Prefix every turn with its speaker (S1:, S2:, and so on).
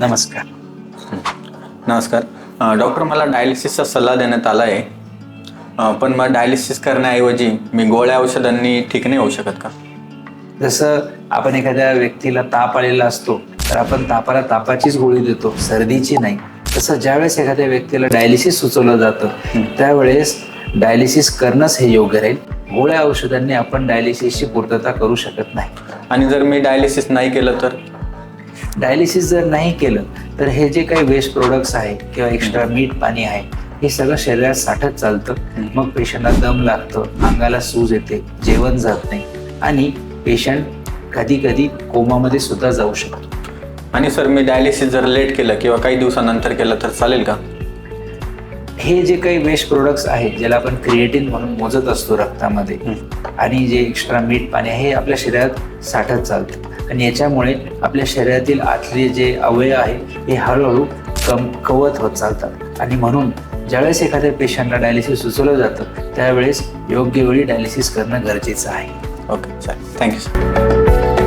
S1: नमस्कार.
S2: नमस्कार. डॉक्टर मला डायलिसिसचा सल्ला देण्यात आला आहे. पण मग डायलिसिस करण्याऐवजी मी गोळ्या औषधांनी ठीक नाही होऊ शकत का?
S1: जसं आपण एखाद्या व्यक्तीला ताप आलेला असतो तर आपण तापाला तापाचीच गोळी देतो सर्दीची नाही. तसं ज्यावेळेस एखाद्या व्यक्तीला डायलिसिस सुचवलं जातं त्यावेळेस डायलिसिस करणंच हे योग्य राहील. गोळ्या औषधांनी आपण डायलिसिसची पूर्तता करू शकत नाही.
S2: आणि जर मी डायलिसिस नाही केलं तर?
S1: डायलिसिस जर नाही केलं तर हे जे काही वेस्ट प्रोडक्ट्स आहे किंवा एक्स्ट्रा मीठ पाणी आहे हे सगळं शरीरात साठत चालतं. मग पेशंटला दम लागतं अंगाला सूज येते जेवण जात नाही आणि पेशंट कधी कधी कोमामध्ये सुद्धा जाऊ शकतो.
S2: आणि सर मी डायलिसिस जर लेट केलं किंवा काही दिवसानंतर केलं तर चालेल का?
S1: हे जे काही वेस्ट प्रोडक्ट्स आहेत ज्याला आपण क्रिएटिन म्हणून मोजत असतो रक्तामध्ये आणि जे एक्स्ट्रा मीठ पाणी आहे हे आपल्या शरीरात साठत चालतं. आणि याच्यामुळे आपल्या शरीरातील आतले जे अवयव आहे हे हळूहळू कम कवत होत चालतात. आणि म्हणून ज्यावेळेस एखाद्या पेशंटला डायलिसिस सुचवलं जातं त्यावेळेस योग्य वेळी डायलिसिस करणं गरजेचं आहे.
S2: ओके चालेल. थँक्यू